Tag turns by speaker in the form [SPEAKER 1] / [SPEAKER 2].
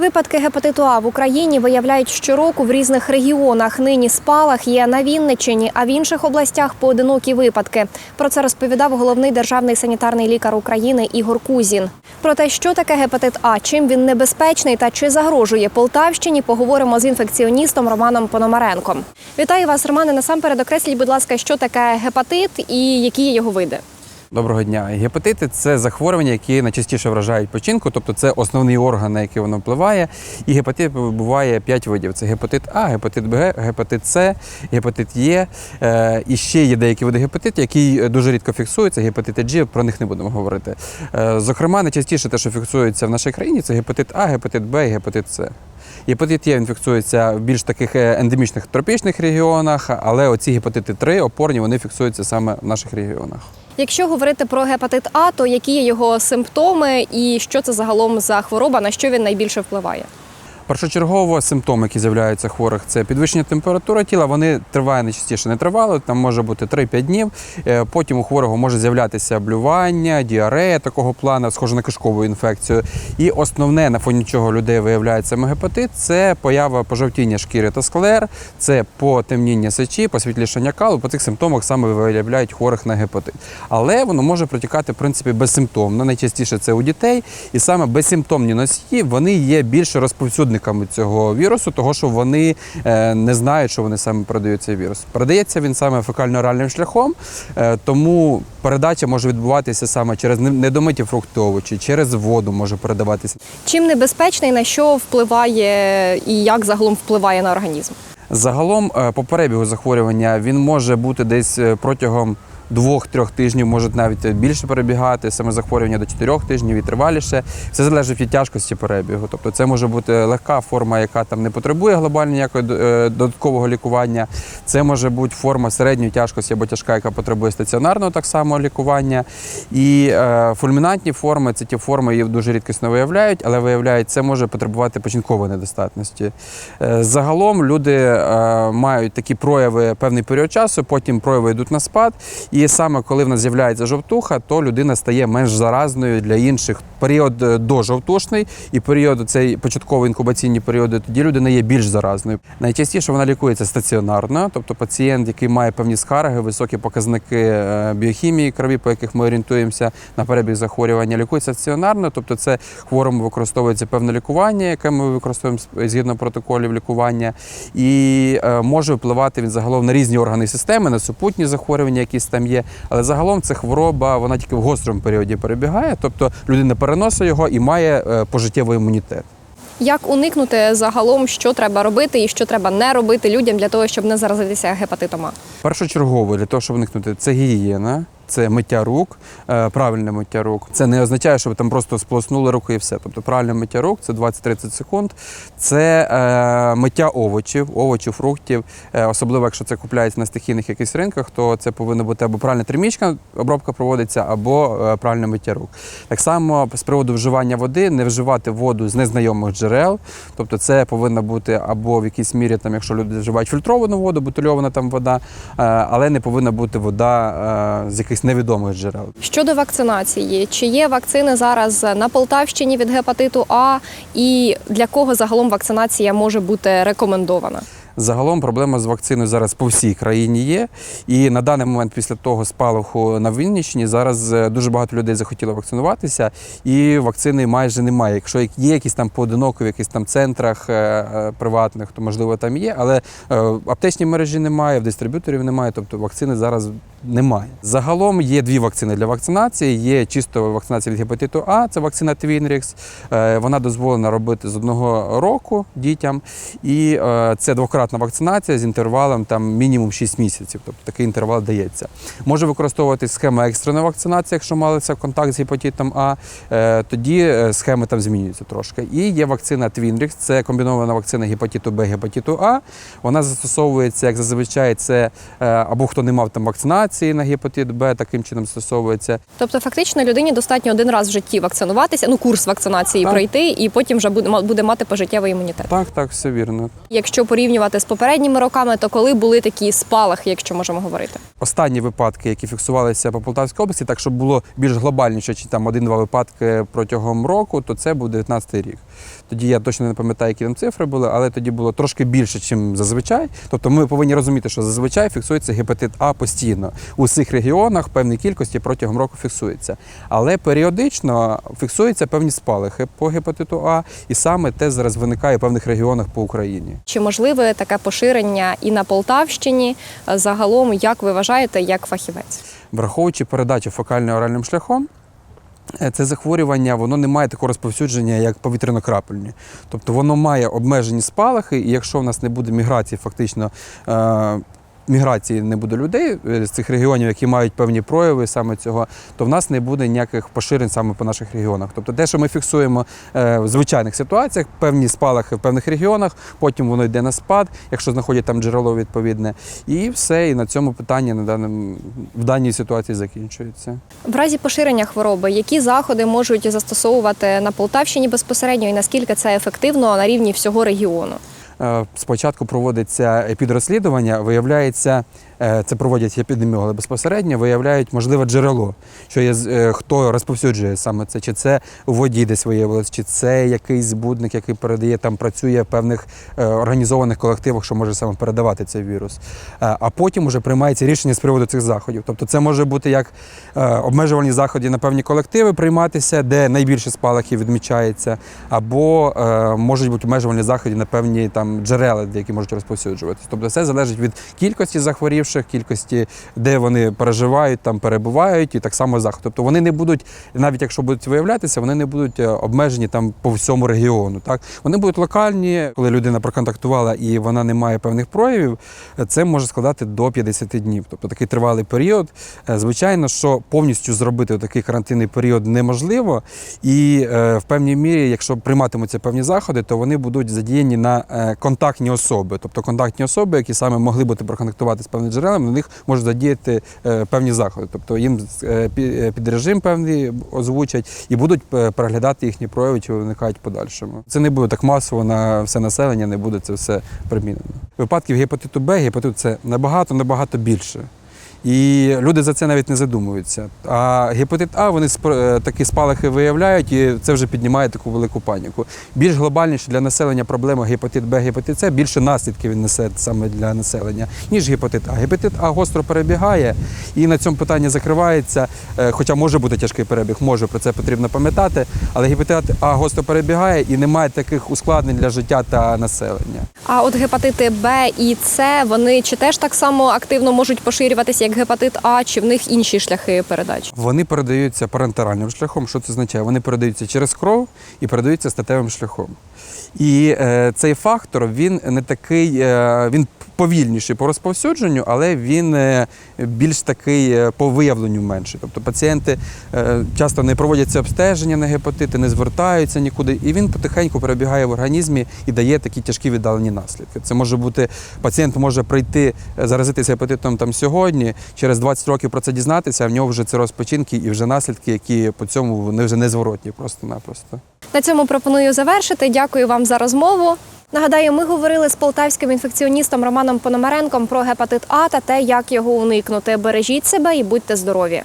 [SPEAKER 1] Випадки гепатиту А в Україні виявляють щороку в різних регіонах. Нині спалах є на Вінниччині, а в інших областях поодинокі випадки. Про це розповідав головний державний санітарний лікар України Ігор Кузін. Про те, що таке гепатит А, чим він небезпечний та чи загрожує Полтавщині, поговоримо з інфекціоністом Романом Пономаренком. Вітаю вас, Романе. Насамперед окресліть, будь ласка, що таке гепатит і які є його види.
[SPEAKER 2] Доброго дня. Гепатити це захворювання, які найчастіше вражають печінку, тобто це основний орган, на який воно впливає. І гепатит буває 5 видів: це гепатит А, гепатит Б, гепатит С, гепатит Е. Е, І ще є деякі види гепатиту, які дуже рідко фіксуються. Гепатити G, про них не будемо говорити. Е, Зокрема, найчастіше те, що фіксується в нашій країні, це гепатит А, гепатит Б і гепатит С. Гепатит Е він фіксується в більш таких е, ендемічних тропічних регіонах, але оці гепатити 3 опорні вони фіксуються саме в наших регіонах.
[SPEAKER 1] Якщо говорити про гепатит А, то які є його симптоми і що це загалом за хвороба, на що він найбільше впливає?
[SPEAKER 2] Першочергово симптоми, які з'являються хворих, це підвищення температури тіла. Вони тривають найчастіше не тривало, там може бути 3-5 днів. Е, Потім у хворого може з'являтися блювання, діарея такого плану, схоже на кишкову інфекцію. І основне, на фоні чого людей виявляється гепатит, це поява пожовтіння шкіри та склер, це потемніння сечі, посвітлішання калу. По цих симптомах саме виявляють хворих на гепатит. Але воно може протікати в принципі безсимптомно. Найчастіше це у дітей, і саме безсимптомні носії вони є більше розповсюдниками цього вірусу, того що вони е, не знають, що вони саме передають цей вірус. Передається він саме фекально-оральним шляхом, е, тому передача може відбуватися саме через недомиті фрукти овочі, через воду може передаватися.
[SPEAKER 1] Чим небезпечний, на що впливає і як загалом впливає на організм?
[SPEAKER 2] Загалом е, по перебігу захворювання він може бути десь протягом двох-трьох тижнів, може навіть більше перебігати, саме захворювання до чотирьох тижнів і триваліше. Все залежить від тяжкості перебігу. Тобто це може бути легка форма, яка там не потребує глобально ніякого е, додаткового лікування. Це може бути форма середньої тяжкості або тяжка, яка потребує стаціонарного так само лікування. І е, фульмінантні форми це ті форми, її дуже рідкісно виявляють, але виявляють, це може потребувати починкової недостатності. Е, Загалом люди е, мають такі прояви певний період часу, потім прояви йдуть на спад. І саме коли в нас з'являється жовтуха, то людина стає менш заразною для інших. Період е, дожовтушний і період цей початковий інкубаційні періоди, тоді людина є більш заразною. Найчастіше вона лікується стаціонарно, тобто пацієнт, який має певні скарги, високі показники е, біохімії крові, по яких ми орієнтуємося на перебіг захворювання, лікується стаціонарно, тобто це хворому використовується певне лікування, яке ми використовуємо згідно протоколів лікування, і е, може впливати він загалом на різні органи системи, на супутні захворювання, якісь там є. Але загалом це хвороба, вона тільки в гострому періоді перебігає, тобто людина переносить його і має е, пожиттєвий імунітет.
[SPEAKER 1] Як уникнути загалом, що треба робити і що треба не робити людям для того, щоб не заразитися гепатитом А?
[SPEAKER 2] Першочергово для того, щоб уникнути, це гігієна. Це миття рук, е, правильне миття рук. Це не означає, що ви там просто сполоснули руки і все. Тобто правильне миття рук це 20-30 секунд. Це е, миття овочів, овочів, фруктів. Е, особливо, якщо це купляється на стихійних якихось ринках, то це повинна бути або правильна термічна обробка проводиться, або е, правильне миття рук. Так само з приводу вживання води, не вживати воду з незнайомих джерел. Тобто це повинна бути або в якійсь мірі, там, якщо люди вживають фільтровану воду, бутильована там вода, але не повинна бути вода з якихось невідомих джерел.
[SPEAKER 1] Щодо вакцинації, чи є вакцини зараз на Полтавщині від гепатиту А, і для кого загалом вакцинація може бути рекомендована?
[SPEAKER 2] Загалом проблема з вакциною зараз по всій країні є. І на даний момент, після того спалаху на Вінниччині, зараз е, дуже багато людей захотіло вакцинуватися, і вакцини майже немає. Якщо є якісь там поодинокі в якихось там центрах е, е, приватних, то можливо там є, але в аптечній мережі немає, в дистриб'юторів немає, тобто вакцини зараз немає. Загалом є дві вакцини для вакцинації. Є чисто вакцинація від гепатиту А, це вакцина. Е, Вона дозволена робити з одного року дітям, і це двократна вакцинація з інтервалом там мінімум 6 місяців. Тобто такий інтервал дається. Може використовуватись схема екстреної вакцинації, якщо малися контакт з гепатитом А, е, тоді е, схеми там змінюються трошки. І є вакцина Twinrix, це комбінована вакцина гепатиту Б, гепатиту А. Вона застосовується, як зазвичай, це е, або хто не мав там вакцинації на гепатит Б, таким чином застосовується.
[SPEAKER 1] Тобто, фактично, людині достатньо один раз в житті вакцинуватися, ну курс вакцинації
[SPEAKER 2] Так.
[SPEAKER 1] пройти, і потім вже буде, буде мати пожиттєвий імунітет.
[SPEAKER 2] Так, так, все вірно.
[SPEAKER 1] Якщо порівнювати порівнювати з попередніми роками, то коли були такі спалахи, якщо можемо говорити?
[SPEAKER 2] Останні випадки, які фіксувалися по Полтавській області, так щоб було більш глобальніше, чи там один-два випадки протягом року, то це був 19-й рік. Тоді я точно не пам'ятаю, які там цифри були, але тоді було трошки більше, ніж зазвичай. Тобто ми повинні розуміти, що зазвичай фіксується гепатит А постійно. У всіх регіонах певній кількості протягом року фіксується. Але періодично фіксуються певні спалахи по гепатиту А, і саме те зараз виникає в певних регіонах по Україні.
[SPEAKER 1] Чи можливе таке поширення і на Полтавщині? Е, Загалом, як ви вважаєте, як фахівець?
[SPEAKER 2] Враховуючи передачу фокально-оральним шляхом, е, це захворювання воно не має такого розповсюдження, як повітряно-крапельні. Тобто воно має обмежені спалахи, і якщо в нас не буде міграції, фактично. Міграції не буде людей е, з цих регіонів, які мають певні прояви саме цього, то в нас не буде ніяких поширень саме по наших регіонах. Тобто, те, що ми фіксуємо е, в звичайних ситуаціях, певні спалахи в певних регіонах, потім воно йде на спад, якщо знаходять там джерело відповідне, і все. І на цьому питання на даному в даній ситуації закінчується.
[SPEAKER 1] В разі поширення хвороби, які заходи можуть застосовувати на Полтавщині безпосередньо, і наскільки це ефективно на рівні всього регіону?
[SPEAKER 2] Е, Спочатку проводиться підрозслідування, виявляється, це проводять епідеміологи безпосередньо, виявляють можливе джерело, що є е, хто розповсюджує саме це, чи це у воді десь виявилось, чи це якийсь збудник, який передає там, працює в певних е, організованих колективах, що може саме передавати цей вірус. Е, А потім вже приймається рішення з приводу цих заходів. Тобто, це може бути як е, обмежувальні заходи на певні колективи прийматися, де найбільше спалахів відмічається, або е, можуть бути обмежувальні заходи на певні там джерела, які можуть розповсюджуватися. Тобто, все залежить від кількості захворівших, кількості, де вони переживають, там перебувають, і так само заход. Тобто вони не будуть, навіть якщо будуть виявлятися, вони не будуть е, обмежені там по всьому регіону. Так вони будуть локальні, коли людина проконтактувала і вона не має певних проявів, це може складати до 50 днів. Тобто такий тривалий період. Е, Звичайно, що повністю зробити такий карантинний період неможливо, і е, в певній мірі, якщо прийматимуться певні заходи, то вони будуть задіяні на контактні особи. Тобто контактні особи, які саме могли бути проконтактувати з певними джерелами, на них можуть задіяти е, певні заходи. Тобто їм е, е, під режим певний озвучать і будуть переглядати їхні прояви, чи виникають подальшому. Це не буде так масово на все населення, не буде це все примінено. Випадків гепатиту Б, гепатит С набагато набагато більше. І люди за це навіть не задумуються. А гепатит А вони е, такі спалахи виявляють, і це вже піднімає таку велику паніку. Більш глобальніше для населення проблема гепатит Б, гепатит С, більше наслідків він несе саме для населення, ніж гепатит А. Гепатит А гостро перебігає, і на цьому питання закривається. Е, Хоча може бути тяжкий перебіг, може про це потрібно пам'ятати. Але гепатит А гостро перебігає і немає таких ускладнень для життя та населення.
[SPEAKER 1] А от гепатити Б і С, вони чи теж так само активно можуть поширюватися, як гепатит А, чи в них інші шляхи передачі?
[SPEAKER 2] Вони передаються парентеральним шляхом. Що це означає? Вони передаються через кров і передаються статевим шляхом. І е, цей фактор він не такий, е, він повільніший по розповсюдженню, але він е, більш такий е, по виявленню менший. Тобто пацієнти е, часто не проводяться обстеження на гепатити, не звертаються нікуди, і він потихеньку перебігає в організмі і дає такі тяжкі віддалені наслідки. Це може бути пацієнт може прийти е, заразитися гепатитом там сьогодні, через 20 років про це дізнатися, а в нього вже цироз печінки і вже наслідки, які по цьому вони вже незворотні просто-напросто.
[SPEAKER 1] На цьому пропоную завершити. Дякую вам за розмову. Нагадаю, ми говорили з полтавським інфекціоністом Романом Пономаренком про гепатит А та те, як його уникнути. Бережіть себе і будьте здорові.